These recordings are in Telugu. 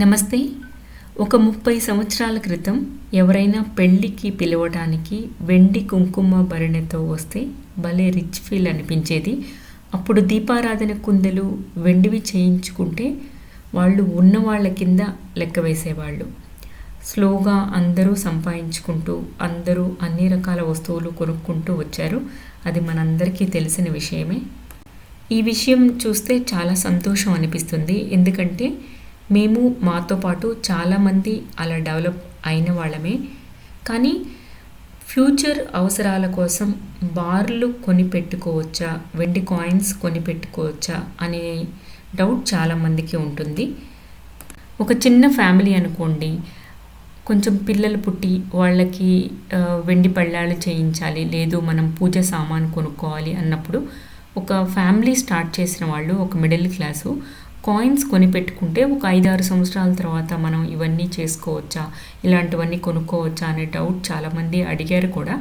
నమస్తే. ఒక ముప్పై సంవత్సరాల క్రితం ఎవరైనా పెళ్ళికి పిలవడానికి వెండి కుంకుమ భరణితో వస్తే భలే రిచ్ ఫీల్ అనిపించేది. అప్పుడు దీపారాధన కుందెలు వెండివి చేయించుకుంటే వాళ్ళు ఉన్నవాళ్ళ కింద లెక్క వేసేవాళ్ళు. స్లోగా అందరూ సంపాదించుకుంటూ అందరూ అన్ని రకాల వస్తువులు కొనుక్కుంటూ వచ్చారు. అది మనందరికీ తెలిసిన విషయమే. ఈ విషయం చూస్తే చాలా సంతోషం అనిపిస్తుంది. ఎందుకంటే మేము మాతో పాటు చాలామంది అలా డెవలప్ అయిన వాళ్ళమే. కానీ ఫ్యూచర్ అవసరాల కోసం బార్లు కొని పెట్టుకోవచ్చా వెండి కాయిన్స్ కొని పెట్టుకోవచ్చా అనే డౌట్ చాలామందికి ఉంటుంది. ఒక చిన్న ఫ్యామిలీ అనుకోండి. కొంచెం పిల్లలు పుట్టి వాళ్ళకి వెండి పళ్ళాలు చేయించాలి. లేదు మనం పూజ సామాన్ కొనుక్కోవాలి అన్నప్పుడు ఒక ఫ్యామిలీ స్టార్ట్ చేసిన వాళ్ళు ఒక మిడిల్ క్లాసు కాయిన్స్ కొనిపెట్టుకుంటే ఒక ఐదారు సంవత్సరాల తర్వాత మనం ఇవన్నీ చేసుకోవచ్చా? ఇలాంటివన్నీ కొనుక్కోవచ్చా అనే డౌట్ చాలామంది అడిగారు కూడా.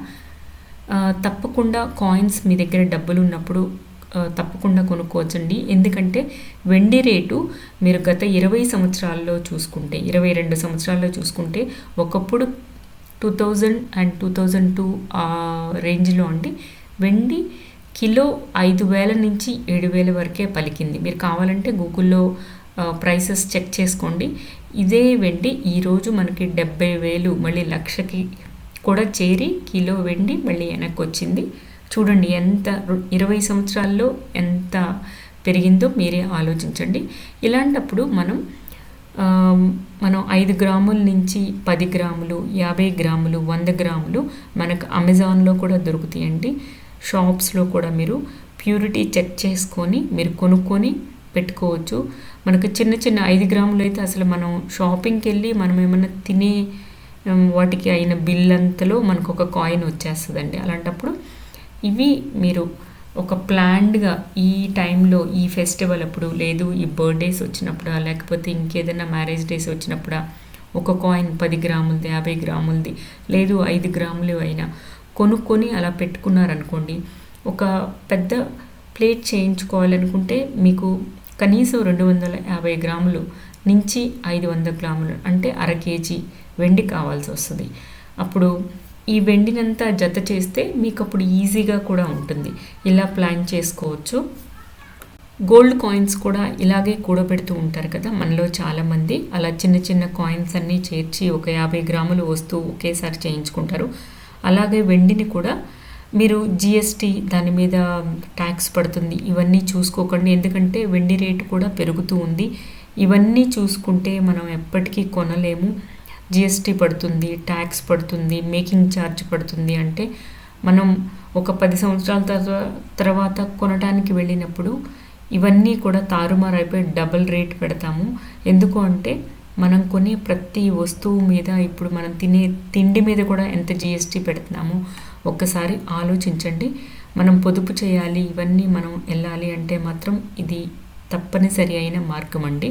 తప్పకుండా కాయిన్స్ మీ దగ్గర డబ్బులు ఉన్నప్పుడు తప్పకుండా కొనుక్కోవచ్చండి. ఎందుకంటే వెండి రేటు మీరు గత ఇరవై సంవత్సరాల్లో చూసుకుంటే ఇరవై రెండు సంవత్సరాల్లో చూసుకుంటే ఒకప్పుడు two thousand and two thousand two రేంజ్లో అండి. వెండి కిలో ఐదు వేల నుంచి ఏడు వేల వరకే పలికింది. మీరు కావాలంటే గూగుల్లో ప్రైసెస్ చెక్ చేసుకోండి. ఇదే వెండి ఈరోజు మనకి డెబ్బై వేలు మళ్ళీ లక్షకి కూడా చేరి కిలో వెండి మళ్ళీ వెనక్కి వచ్చింది చూడండి ఎంత ఇరవై సంవత్సరాల్లో ఎంత పెరిగిందో మీరే ఆలోచించండి. ఇలాంటప్పుడు మనం మనం ఐదు గ్రాముల నుంచి పది గ్రాములు యాభై గ్రాములు వంద గ్రాములు మనకు అమెజాన్లో కూడా దొరుకుతాయండి. షాప్స్లో కూడా మీరు ప్యూరిటీ చెక్ చేసుకొని మీరు కొనుక్కొని పెట్టుకోవచ్చు. మనకు చిన్న చిన్న ఐదు గ్రాములు అయితే అసలు మనం షాపింగ్కి వెళ్ళి మనం ఏమైనా తినే వాటికి అయిన బిల్ అంతలో మనకు ఒక కాయిన్ వచ్చేస్తుందండి. అలాంటప్పుడు ఇవి మీరు ఒక ప్లాన్డ్గా ఈ టైంలో ఈ ఫెస్టివల్ అప్పుడు లేదు ఈ బర్త్డేస్ వచ్చినప్పుడా లేకపోతే ఇంకేదైనా మ్యారేజ్ డేస్ వచ్చినప్పుడా ఒక కాయిన్ పది గ్రాములది యాభై గ్రాములది లేదు ఐదు గ్రాములు అయినా కొనుక్కొని అలా పెట్టుకున్నారనుకోండి ఒక పెద్ద ప్లేట్ చేయించుకోవాలనుకుంటే మీకు కనీసం రెండు వందల యాభై గ్రాములు నుంచి ఐదు వందల గ్రాములు అంటే అర కేజీ వెండి కావాల్సి వస్తుంది. అప్పుడు ఈ వెండినంతా జత చేస్తే మీకు అప్పుడు ఈజీగా కూడా ఉంటుంది. ఇలా ప్లాన్ చేసుకోవచ్చు. గోల్డ్ కాయిన్స్ కూడా ఇలాగే కూడబెడుతూ ఉంటారు కదా మనలో చాలామంది అలా చిన్న చిన్న కాయిన్స్ అన్నీ చేర్చి ఒక యాభై గ్రాములు వస్తూ ఒకేసారి చేయించుకుంటారు. అలాగే వెండిని కూడా మీరు జిఎస్టీ దాని మీద ట్యాక్స్ పడుతుంది. ఇవన్నీ చూసుకోకండి. ఎందుకంటే వెండి రేటు కూడా పెరుగుతూ ఉంది. ఇవన్నీ చూసుకుంటే మనం ఎప్పటికీ కొనలేము. జిఎస్టీ పడుతుంది ట్యాక్స్ పడుతుంది మేకింగ్ ఛార్జ్ పడుతుంది అంటే మనం ఒక పది సంవత్సరాల తర్వాత కొనడానికి వెళ్ళినప్పుడు ఇవన్నీ కూడా తారుమారు అయిపోయి డబుల్ రేట్ పెడతాము. ఎందుకు అంటే మనం కొనే ప్రతి వస్తువు మీద ఇప్పుడు మనం తినే తిండి మీద కూడా ఎంత జిఎస్టీ పెడుతున్నామో ఒక్కసారి ఆలోచించండి. మనం పొదుపు చేయాలి ఇవన్నీ మనం వెళ్ళాలి అంటే మాత్రం ఇది తప్పనిసరి అయిన మార్గం అండి.